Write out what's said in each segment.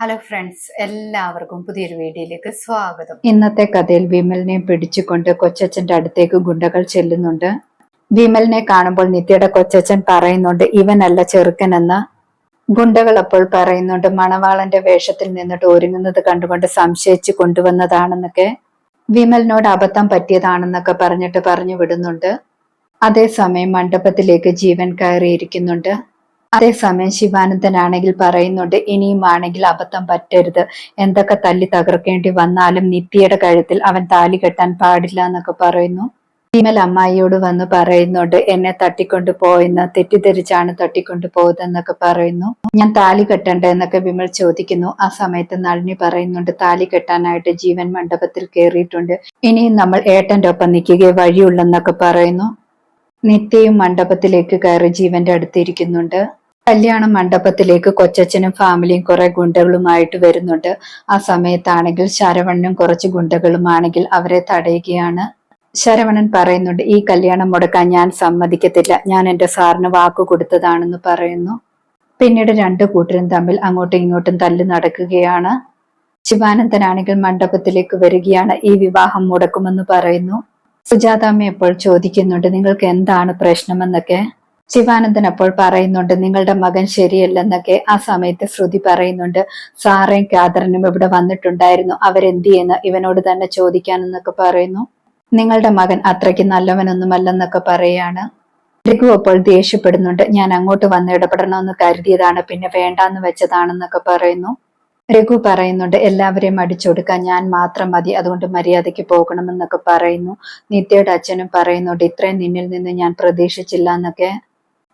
Hello friends എല്ലാവർക്കും പുതിയൊരു വീഡിയോയിലേക്ക് സ്വാഗതം. ഇന്നത്തെ കഥയിൽ വിമലിനെ പിടിച്ചുകൊണ്ട് കൊച്ചച്ഛന്റെ അടുത്തേക്ക് ഗുണ്ടകൾ ചെല്ലുന്നുണ്ട്. വിമലിനെ കാണുമ്പോൾ നിത്യയുടെ കൊച്ചച്ഛൻ പറയുന്നുണ്ട് ഇവനല്ല ചെറുക്കനെന്ന്. ഗുണ്ടകൾ അപ്പോൾ പറയുന്നുണ്ട് മണവാളന്റെ വേഷത്തിൽ നിന്നിട്ട് ഒരുങ്ങുന്നത് കണ്ടുകൊണ്ട് സംശയിച്ചു കൊണ്ടുവന്നതാണെന്നൊക്കെ. വിമലിനോട് അബദ്ധം പറ്റിയതാണെന്നൊക്കെ പറഞ്ഞിട്ട് പറഞ്ഞു വിടുന്നുണ്ട്. അതേസമയം മണ്ഡപത്തിലേക്ക് ജീവൻ കയറിയിരിക്കുന്നുണ്ട്. അതേസമയം ശിവാനന്ദനാണെങ്കിൽ പറയുന്നുണ്ട് ഇനിയും ആണെങ്കിൽ അബദ്ധം പറ്റരുത്. എന്തൊക്കെ തല്ലി തകർക്കേണ്ടി വന്നാലും നിത്യയുടെ കഴുത്തിൽ അവൻ താലി കെട്ടാൻ പാടില്ല എന്നൊക്കെ പറയുന്നു. ഭീമൽ അമ്മായിയോട് വന്ന് പറയുന്നുണ്ട് എന്നെ തട്ടിക്കൊണ്ടു പോയെന്ന് തെറ്റിദ്ധരിച്ചാണ് തട്ടിക്കൊണ്ടു പോയതെന്നൊക്കെ പറയുന്നു. ഞാൻ താലി കെട്ടണ്ട എന്നൊക്കെ വിമൽ ചോദിക്കുന്നു. ആ സമയത്ത് നളിനി പറയുന്നുണ്ട് താലി കെട്ടാനായിട്ട് ജീവൻ മണ്ഡപത്തിൽ കയറിയിട്ടുണ്ട് ഇനിയും നമ്മൾ ഏട്ടന്റെ ഒപ്പം നിൽക്കുകയെ വഴിയുള്ളെന്നൊക്കെ പറയുന്നു. നിത്യയും മണ്ഡപത്തിലേക്ക് കയറി ജീവന്റെ അടുത്തിരിക്കുന്നുണ്ട് കല്യാണ മണ്ഡപത്തിലേക്ക് കൊച്ചച്ഛനും ഫാമിലിയും കുറെ ഗുണ്ടകളുമായിട്ട് വരുന്നുണ്ട്. ആ സമയത്താണെങ്കിൽ ശരവണനും കുറച്ച് ഗുണ്ടകളുമാണെങ്കിൽ അവരെ തടയുകയാണ്. ശരവണൻ പറയുന്നുണ്ട് ഈ കല്യാണം മുടക്കാൻ ഞാൻ സമ്മതിക്കത്തില്ല. ഞാൻ എന്റെ സാറിന് വാക്കു കൊടുത്തതാണെന്ന് പറയുന്നു. പിന്നീട് രണ്ടു കൂട്ടരും തമ്മിൽ അങ്ങോട്ടും ഇങ്ങോട്ടും തല്ലു നടക്കുകയാണ്. ശിവാനന്ദനാണെങ്കിൽ മണ്ഡപത്തിലേക്ക് വരികയാണ്. ഈ വിവാഹം മുടക്കുമെന്ന് പറയുന്നു. സുജാതാമ്മ എപ്പോൾ ചോദിക്കുന്നുണ്ട് നിങ്ങൾക്ക് എന്താണ് പ്രശ്നമെന്നൊക്കെ? ശിവാനന്ദൻ അപ്പോൾ പറയുന്നുണ്ട് നിങ്ങളുടെ മകൻ ശരിയല്ലെന്നൊക്കെ ആ സമയത്ത് ശ്രുതി പറയുന്നുണ്ട്. സാറേയും കാതറിനും ഇവിടെ വന്നിട്ടുണ്ടായിരുന്നു. അവരെന്ത് ചെയ്യുന്ന? ഇവനോട് തന്നെ ചോദിക്കാനെന്നൊക്കെ പറയുന്നു. നിങ്ങളുടെ മകൻ അത്രയ്ക്ക് നല്ലവനൊന്നുമല്ലെന്നൊക്കെ പറയാണ്. രഘു അപ്പോൾ ദേഷ്യപ്പെടുന്നുണ്ട്. ഞാൻ അങ്ങോട്ട് വന്ന് ഇടപെടണമെന്ന് കരുതിയതാണ്. പിന്നെ വേണ്ടാന്ന് വെച്ചതാണെന്നൊക്കെ പറയുന്നു. രഘു പറയുന്നുണ്ട് എല്ലാവരെയും അടിച്ചൊടുക്കാൻ ഞാൻ മാത്രം മതി. അതുകൊണ്ട് മര്യാദയ്ക്ക് പോകണമെന്നൊക്കെ പറയുന്നു. നിത്യയുടെ അച്ഛനും പറയുന്നുണ്ട് ഇത്രയും നിന്നിൽ നിന്ന് ഞാൻ പ്രതീക്ഷിച്ചില്ല എന്നൊക്കെ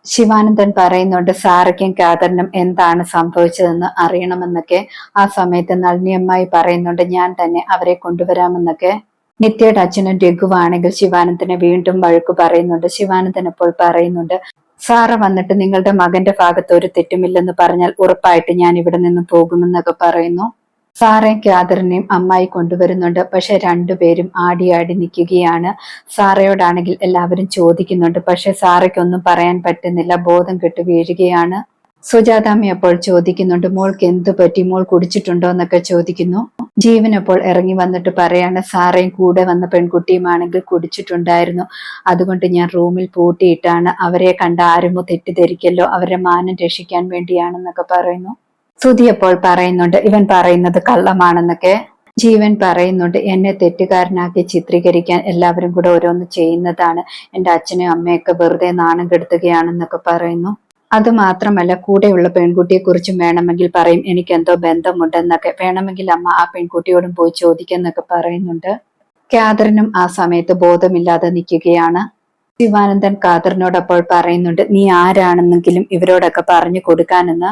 ശിവാനന്ദൻ പറയുന്നുണ്ട് സാറയ്ക്കും കാതറിനും എന്താണ് സംഭവിച്ചതെന്ന് അറിയണമെന്നൊക്കെ ആ സമയത്ത് നളിനിയമ്മായി പറയുന്നുണ്ട് ഞാൻ തന്നെ അവരെ കൊണ്ടുവരാമെന്നൊക്കെ. നിത്യയുടെ അച്ഛനും രഘുവാണെങ്കിൽ ശിവാനന്ദനെ വീണ്ടും വഴക്ക് പറയുന്നുണ്ട്. ശിവാനന്ദൻ അപ്പോൾ പറയുന്നുണ്ട് സാറ വന്നിട്ട് നിങ്ങളുടെ മകന്റെ ഭാഗത്ത് ഒരു തെറ്റുമില്ലെന്ന് പറഞ്ഞാൽ ഉറപ്പായിട്ട് ഞാൻ ഇവിടെ നിന്ന് പോകുമെന്നൊക്കെ പറയുന്നു. സാറേയും ക്യാദറിനെയും അമ്മായി കൊണ്ടുവരുന്നുണ്ട്. പക്ഷെ രണ്ടുപേരും ആടി ആടി നിൽക്കുകയാണ്. സാറയോടാണെങ്കിൽ എല്ലാവരും ചോദിക്കുന്നുണ്ട്. പക്ഷെ സാറയ്ക്കൊന്നും പറയാൻ പറ്റുന്നില്ല. ബോധം കെട്ട് വീഴുകയാണ്. സുജാതാമ്മ അപ്പോൾ ചോദിക്കുന്നുണ്ട് മോൾക്ക് എന്തു പറ്റി? മോൾ കുടിച്ചിട്ടുണ്ടോ? എന്നൊക്കെ ചോദിക്കുന്നു. ജീവൻ അപ്പോൾ ഇറങ്ങി വന്നിട്ട് പറയാണ് സാറേയും കൂടെ വന്ന പെൺകുട്ടിയുമാണെങ്കിൽ കുടിച്ചിട്ടുണ്ടായിരുന്നു. അതുകൊണ്ട് ഞാൻ റൂമിൽ പൂട്ടിയിട്ടാണ്. അവരെ കണ്ട ആരുമോ തെറ്റിദ്ധരിക്കല്ലോ. അവരുടെ മാനം രക്ഷിക്കാൻ വേണ്ടിയാണെന്നൊക്കെ പറയുന്നു. ശ്രുതി അപ്പോൾ പറയുന്നുണ്ട്. ഇവൻ പറയുന്നത് കള്ളമാണെന്നൊക്കെ. ജീവൻ പറയുന്നുണ്ട്. എന്നെ തെറ്റുകാരനാക്കി ചിത്രീകരിക്കാൻ എല്ലാവരും കൂടെ ഓരോന്ന് ചെയ്യുന്നതാണ്. എന്റെ അച്ഛനെയും അമ്മയൊക്കെ വെറുതെ നാണം കെടുത്തുകയാണെന്നൊക്കെ പറയുന്നു. അത് മാത്രമല്ല കൂടെയുള്ള പെൺകുട്ടിയെ കുറിച്ചും വേണമെങ്കിൽ പറയും എനിക്ക് എന്തോ ബന്ധമുണ്ടെന്നൊക്കെ. വേണമെങ്കിൽ അമ്മ ആ പെൺകുട്ടിയോടും പോയി ചോദിക്കുന്നൊക്കെ പറയുന്നുണ്ട്. കാതറിനും ആ സമയത്ത് ബോധമില്ലാതെ നിൽക്കുകയാണ്. ശിവാനന്ദൻ കാതറിനോടപ്പോൾ പറയുന്നുണ്ട് നീ ആരാണെന്നെങ്കിലും ഇവരോടൊക്കെ പറഞ്ഞു കൊടുക്കാനെന്ന്.